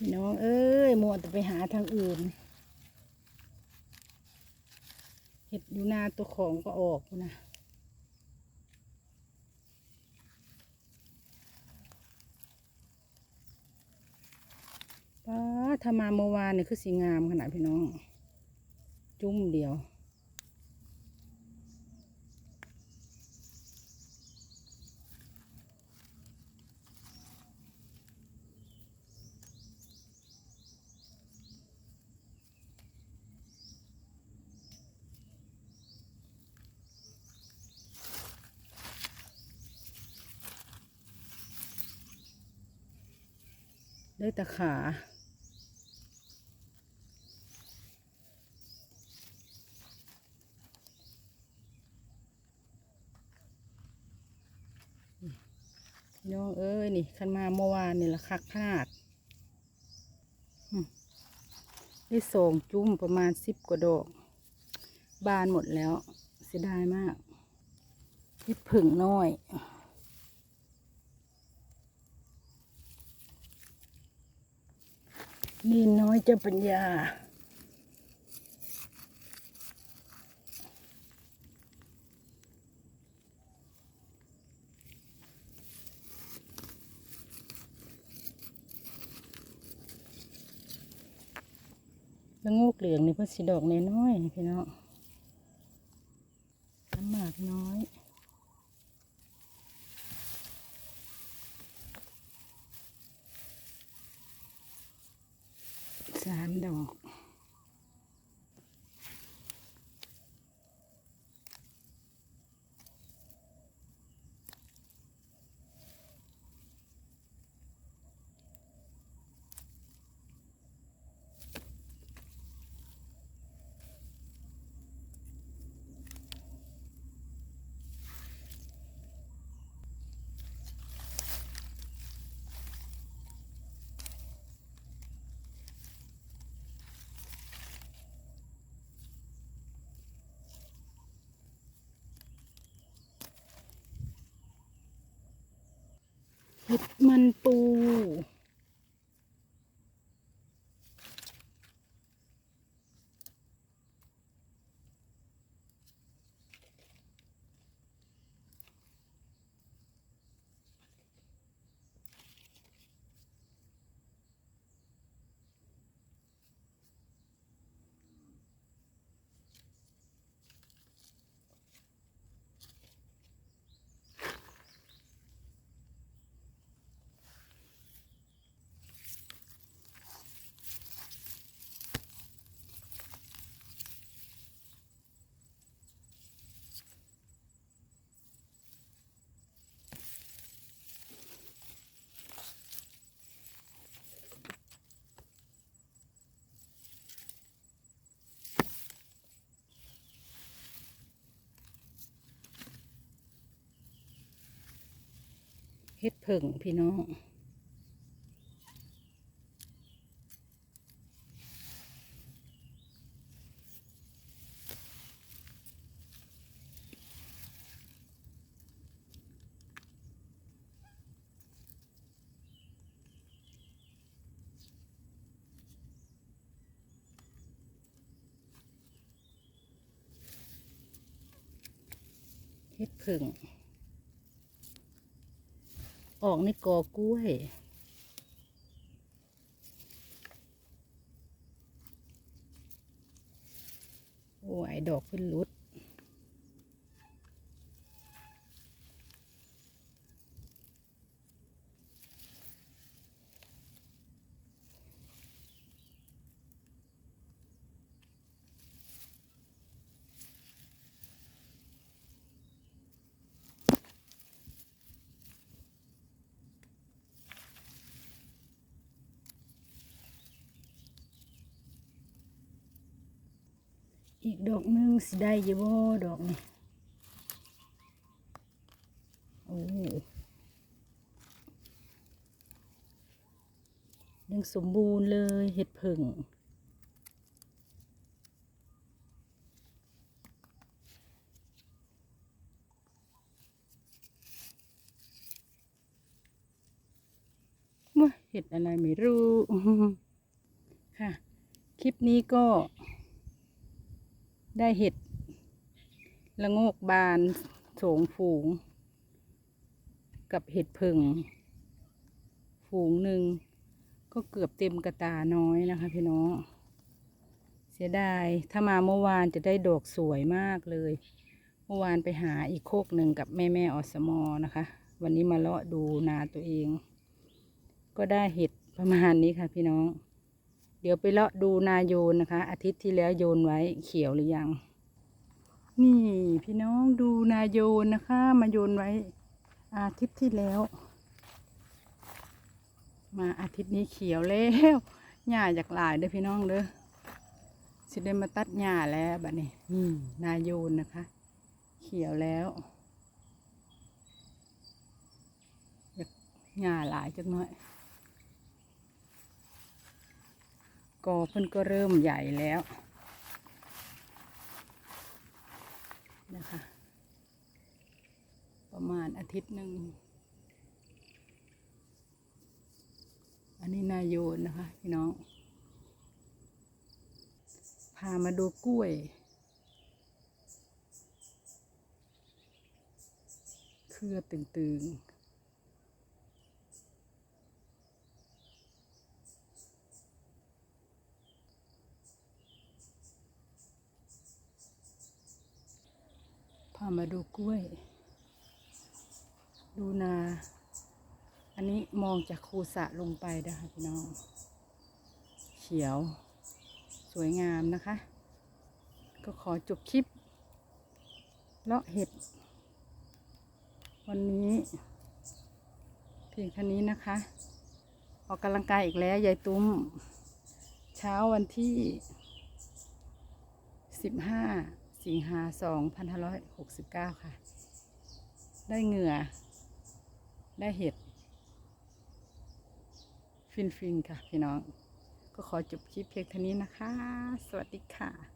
พี่น้องเอ้ยมัวแต่ไปหาทางอื่น เห็ดอยู่หน้าตัวของก็ออกนะป้าถ้ามาเมื่อวานเนี่ยคือสีงามขนาดพี่น้อง จุ้มเดียว ได้แต่ขาพี่น้องเอ้ย นี่คันมาเมื่อวานนี่ละคักขนาด ได้ส่งจุ้มประมาณสิบกว่าดอก บานหมดแล้ว เสียดายมากเห็ดผึ่งน้อย นี่น้อยเจ้าปัญญา แล้วงูกเหลืองนี่เพื่อสีดอกน้อยๆพี่น้องน้ำหมากน้อย สามดอก เห็ ดมันปู เห็ดผึ่งพี่น้องเห็ดผึ่ง ออกในกอกล้วย โอ้ยดอกเพิ่นรุด อีกดอกหนึงสิได้อยี่บ่ดอกนี่โอ้ยังสมบูรณ์เลยเห็ดผึ่งว่าเห็ดอะไรไม่รู้ ค่ะ คลิปนี้ก็ ได้เห็ดละโงกบานโสงฝูง กับเห็ดผึ่งฝูงหนึ่งก็เกือบเต็มกระตาน้อยนะคะพี่น้อง เสียดาย ถ้ามาเมื่อวานจะได้ดอกสวยมากเลย เมื่อวานไปหาอีกโคกหนึ่งกับแม่แม่อสมอนะคะ วันนี้มาเลาะดูนาตัวเอง ก็ได้เห็ดประมาณนี้ค่ะพี่น้อง ดี๋ยวไปเลาะดูนาโยนนะคะ อาทิตย์ที่แล้วโยนไว้เขียวหรือยัง นี่พี่น้องดูนาโยนนะคะ มาโยนไว้ อาทิตย์ที่แล้ว มาอาทิตย์นี้เขียวแล้วหญ้าจากหลายเด้อพี่น้องเด้อสิได้มาตัดหญ้าแล้วบัดนี้นี่นาโยนนะคะ เขียวแล้วอยากหญ้าหลายจักหน่อย กอเพิ่นก็เริ่มใหญ่แล้วนะคะ ประมาณอาทิตย์หนึ่ง อันนี้นายโยนนะคะพี่น้อง พามาดูกล้วยเครือตึงๆ มาดูกล้วย ดูนา อันนี้มองจากคูสะลงไปนะคะพี่น้อง เขียว สวยงามนะคะ ก็ขอจบคลิปเลาะเห็ด วันนี้ เพียงแค่นี้นะคะ ออกกำลังกายอีกแล้วยายตุ้ม เช้าวันที่สิบห้า สิงหาสองพันห้าร้อยหกสิบเก้าค่ะ ได้เหงื่อ ได้เห็ด ฟินฟินๆค่ะพี่น้อง ก็ขอจบคลิปเพียงเท่านี้นะคะ สวัสดีค่ะ